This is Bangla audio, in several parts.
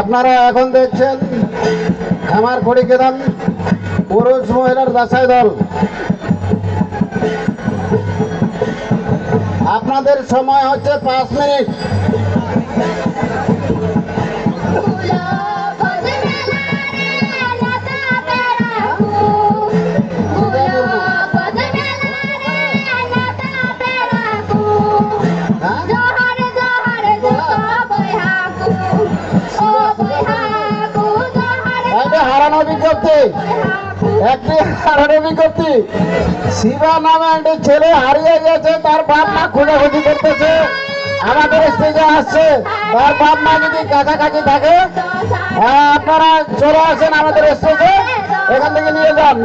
আপনারা এখন দেখছেন খামার খড়ি কেদান পুরুষ মহিলার দাসাই দল। আপনাদের সময় হচ্ছে পাঁচ মিনিট। বিজ্ঞপ্তি। একটি হারানো বিজ্ঞপ্তি। শিবা নামে একটি ছেলে হারিয়ে গেছে তার বাপ মা খোঁজাখুঁজি করতেছে। আমাদের স্টেজে আসছে। তার বাপ মা যদি কাছাকাছি থাকে হ্যাঁ, আপনারা চলে আসেন আমাদের স্টেজে এখান থেকে নিয়ে যান।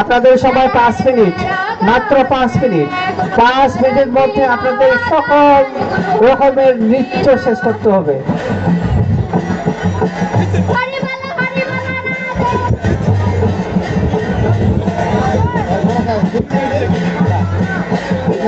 আপনাদের সময় পাঁচ মিনিট, মাত্র পাঁচ মিনিট। পাঁচ মিনিটের মধ্যে আপনাদের সকল রকমের নৃত্য শেষ করতে হবে।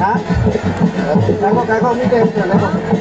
Hả? Cái con cái con đi kèm là lấy con.